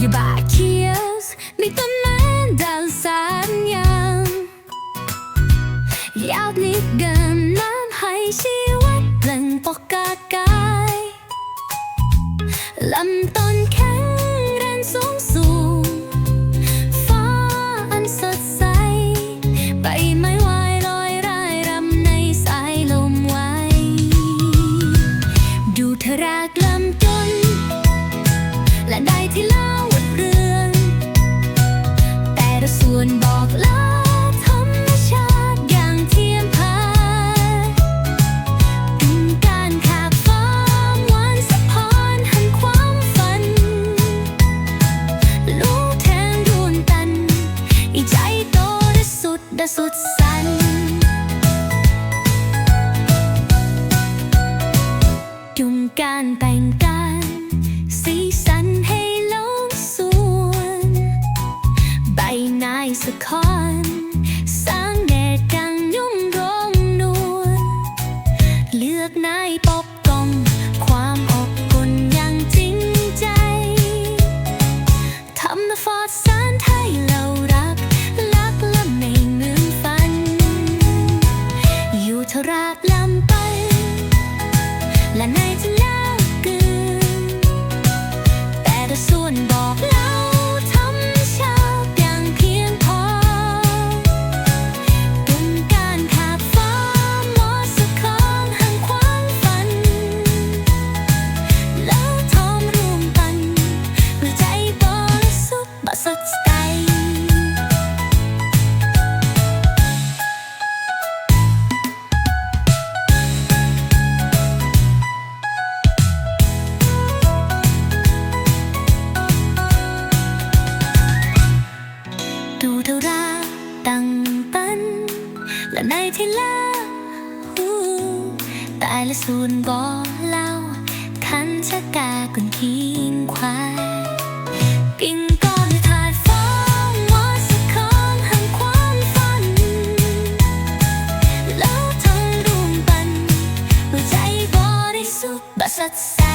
อย่าบาเคียสในตำนานดังสัญยาณยาวนิดเกินน้ำให้ชีวิตเปล่งปกกากายลำต้นแข็งเรนสูงสูงฟ้าอันสดใสใบไม้ไหวลอยร่ายรำในสายลมไวดูเธอรักลำต้นและได้ที่ สุดสันจุงการแต่งการสีสันให้โลกสวน ใบนายสะคอนสร้างแดดดังยุ่มรองนวลเลือกนายปอ ดูเท่าราตั้งตัน และในที่ลาหูแต่ละส่วนบ่เล่าคันชะกากุนขีงควายกิ่งก้อนทายฟ้องวอสคอนแห่งความฝัน แล้วทั้งรวมกันหัวใจบริสุทธิ์บสัดใส